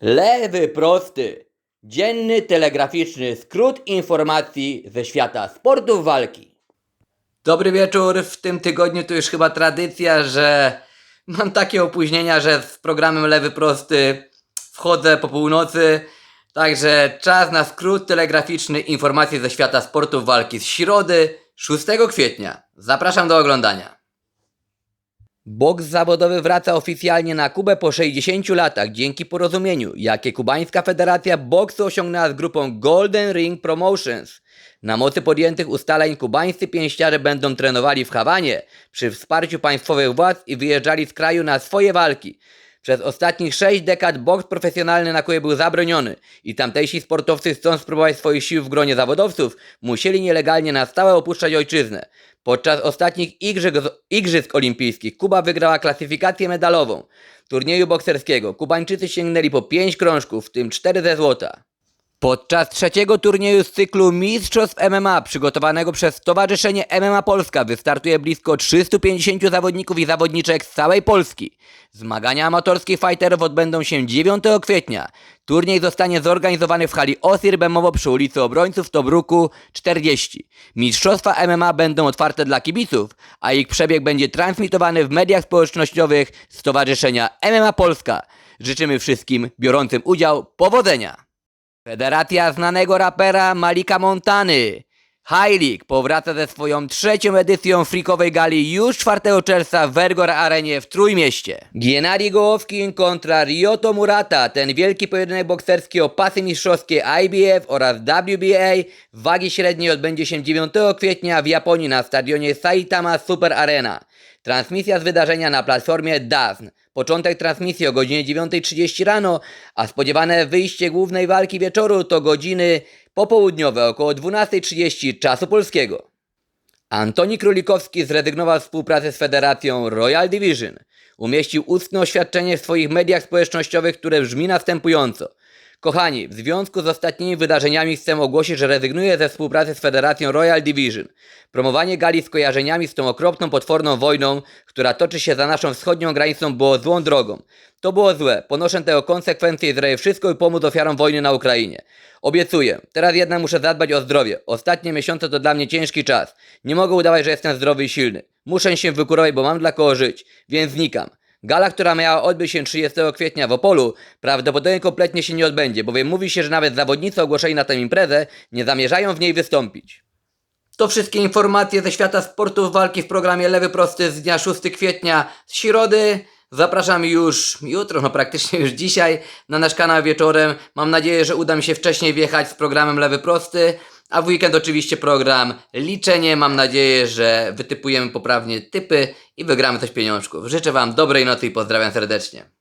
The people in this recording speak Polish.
Lewy prosty. Dzienny telegraficzny skrót informacji ze świata sportów walki. Dobry wieczór. W tym tygodniu to już chyba tradycja, że mam takie opóźnienia, że z programem Lewy Prosty wchodzę po północy. Także czas na skrót telegraficzny informacji ze świata sportów walki z środy 6 kwietnia. Zapraszam do oglądania. Boks zawodowy wraca oficjalnie na Kubę po 60 latach dzięki porozumieniu, jakie kubańska federacja boksu osiągnęła z grupą Golden Ring Promotions. Na mocy podjętych ustaleń kubańscy pięściarze będą trenowali w Hawanie przy wsparciu państwowych władz i wyjeżdżali z kraju na swoje walki. Przez ostatnich 6 dekad boks profesjonalny na Kubie był zabroniony i tamtejsi sportowcy chcąc spróbować swoich sił w gronie zawodowców musieli nielegalnie na stałe opuszczać ojczyznę. Podczas ostatnich igrzysk, igrzysk olimpijskich Kuba wygrała klasyfikację medalową turnieju bokserskiego. Kubańczycy sięgnęli po 5 krążków, w tym 4 ze złota. Podczas trzeciego turnieju z cyklu Mistrzostw MMA przygotowanego przez Stowarzyszenie MMA Polska wystartuje blisko 350 zawodników i zawodniczek z całej Polski. Zmagania amatorskich fighterów odbędą się 9 kwietnia. Turniej zostanie zorganizowany w hali Osir Bemowo przy ulicy Obrońców w Tobruku 40. Mistrzostwa MMA będą otwarte dla kibiców, a ich przebieg będzie transmitowany w mediach społecznościowych Stowarzyszenia MMA Polska. Życzymy wszystkim biorącym udział powodzenia! Federacja znanego rapera Malika Montany. High League powraca ze swoją trzecią edycją freakowej gali już 4 czerwca w Vergor Arenie w Trójmieście. Gennady Gołowkin kontra Ryoto Murata, ten wielki pojedynek bokserski o pasy mistrzowskie IBF oraz WBA wagi średniej odbędzie się 9 kwietnia w Japonii na stadionie Saitama Super Arena. Transmisja z wydarzenia na platformie DAZN. Początek transmisji o godzinie 9.30 rano, a spodziewane wyjście głównej walki wieczoru to godziny popołudniowe około 12.30 czasu polskiego. Antoni Królikowski zrezygnował z współpracy z Federacją Royal Division. Umieścił ustne oświadczenie w swoich mediach społecznościowych, które brzmi następująco. Kochani, w związku z ostatnimi wydarzeniami chcę ogłosić, że rezygnuję ze współpracy z Federacją Royal Division. Promowanie gali z kojarzeniami z tą okropną, potworną wojną, która toczy się za naszą wschodnią granicą, było złą drogą. To było złe, ponoszę tego konsekwencje i zrobię wszystko, by pomóc ofiarom wojny na Ukrainie. Obiecuję, teraz jednak muszę zadbać o zdrowie. Ostatnie miesiące to dla mnie ciężki czas. Nie mogę udawać, że jestem zdrowy i silny. Muszę się wykurować, bo mam dla kogo żyć, więc znikam. Gala, która miała odbyć się 30 kwietnia w Opolu, prawdopodobnie kompletnie się nie odbędzie, bowiem mówi się, że nawet zawodnicy ogłoszeni na tę imprezę nie zamierzają w niej wystąpić. To wszystkie informacje ze świata sportów walki w programie Lewy Prosty z dnia 6 kwietnia z środy. Zapraszam już jutro, no praktycznie już dzisiaj, na nasz kanał wieczorem. Mam nadzieję, że uda mi się wcześniej wjechać z programem Lewy Prosty. A w weekend oczywiście program liczenie. Mam nadzieję, że wytypujemy poprawnie typy i wygramy coś pieniążków. Życzę Wam dobrej nocy i pozdrawiam serdecznie.